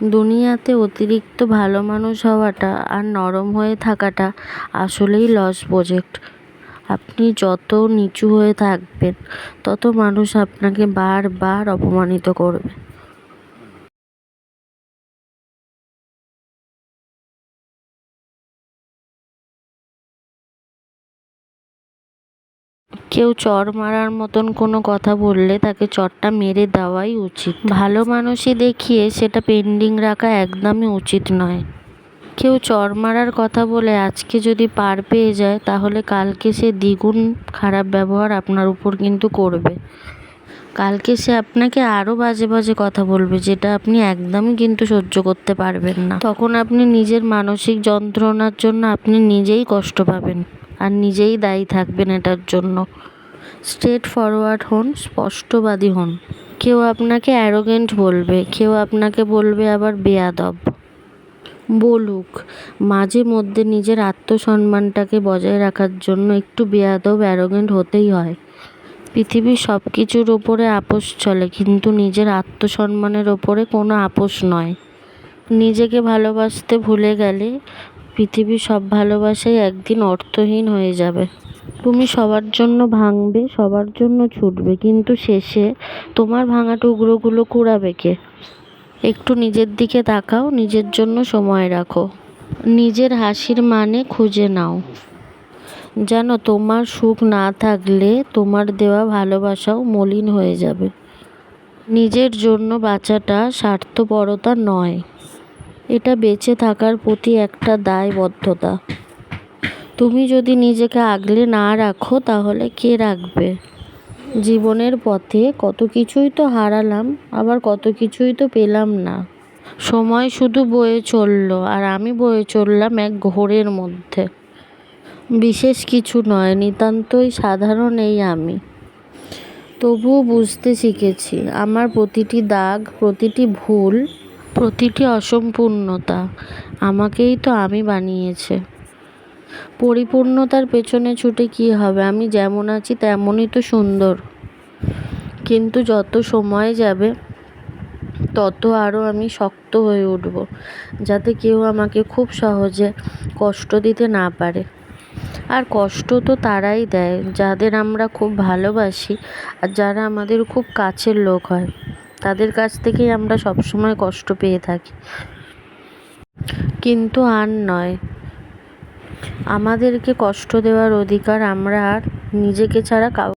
দুনিয়াতে অতিরিক্ত ভালো মানুষ হওয়াটা আর নরম হয়ে থাকাটা আসলেই লস প্রজেক্ট আপনি যত নিচু হয়ে থাকবেন, তত মানুষ আপনাকে বারবার অপমানিত করবে। কেউ চর মারার মতন কোনো কথা বললে তাকে চরটা মেরে দেওয়াই উচিত। ভালো মানুষই দেখিয়ে সেটা পেন্ডিং রাখা একদমই উচিত নয়। কেউ চর মারার কথা বলে আজকে যদি পার পেয়ে যায়, তাহলে কালকে সে দ্বিগুণ খারাপ ব্যবহার আপনার উপর কিন্তু করবে। কালকে সে আপনাকে আরও বাজে বাজে কথা বলবে, যেটা আপনি একদমই কিন্তু সহ্য করতে পারবেন না। তখন আপনি নিজের মানসিক যন্ত্রণার জন্য আপনি নিজেই কষ্ট পাবেন। আর নিজেই দায়ী থাকবেন এটার জন্য। স্ট্রেট ফরওয়ার্ড হন, স্পষ্টবাদী হন। কেউ আপনাকে অ্যারোগেন্ট বলবে, কেউ আপনাকে বলবে আবার বেয়াদব। বলুক, মাঝে মধ্যে নিজের আত্মসম্মানটাকে বজায় রাখার জন্য একটু বেয়াদব অ্যারোগেন্ট হতেই হয়। পৃথিবীর সব কিছুর ওপরে আপোষ চলে, কিন্তু নিজের আত্মসম্মানের ওপরে কোনো আপোষ নয়। নিজেকে ভালোবাসতে ভুলে গেলে পৃথিবীর সব ভালোবাসাই একদিন অর্থহীন হয়ে যাবে। তুমি সবার জন্য ভাঙবে, সবার জন্য ছুটবে, কিন্তু শেষে তোমার ভাঙা টুকরোগুলো কুড়াবে কে? একটু নিজের দিকে তাকাও, নিজের জন্য সময় রাখো। নিজের হাসির মানে খুঁজে নাও। যেন তোমার সুখ না থাকলে তোমার দেওয়া ভালোবাসাও মলিন হয়ে যাবে। নিজের জন্য বাঁচাটা স্বার্থপরতা নয়। এটা বেঁচে থাকার প্রতি একটা দায়বদ্ধতা। তুমি যদি নিজেকে আগলে না রাখো, তাহলে কে রাখবে? জীবনের পথে কত কিছুই তো হারালাম, আবার কত কিছুই তো পেলাম না। সময় শুধু বয়ে চলল, আর আমি বয়ে চললাম এক ঘোরের মধ্যে। বিশেষ কিছু নয়, নিতান্তই সাধারণ এই আমি। তবুও বুঝতে শিখেছি, আমার প্রতিটি দাগ, প্রতিটি ভুল প্রতিটি অসম্পূর্ণতা আমাকেই তো আমি বানিয়েছে। পরিপূর্ণতার পেছনে ছুটে কী হবে? আমি যেমন আছি তেমনই তো সুন্দর। কিন্তু যত সময় যাবে, তত আরও আমি শক্ত হয়ে উঠব, যাতে কেউ আমাকে খুব সহজে কষ্ট দিতে না পারে। আর কষ্ট তো তারাই দেয়, যাদের আমরা খুব ভালোবাসি আর যারা আমাদের খুব কাছের লোক হয়। তাদের কাছ থেকেই আমরা সবসময় কষ্ট পেয়ে থাকি। কিন্তু আর নয়, আমাদেরকে কষ্ট দেওয়ার অধিকার আমরা আর নিজেকে ছাড়া কাউ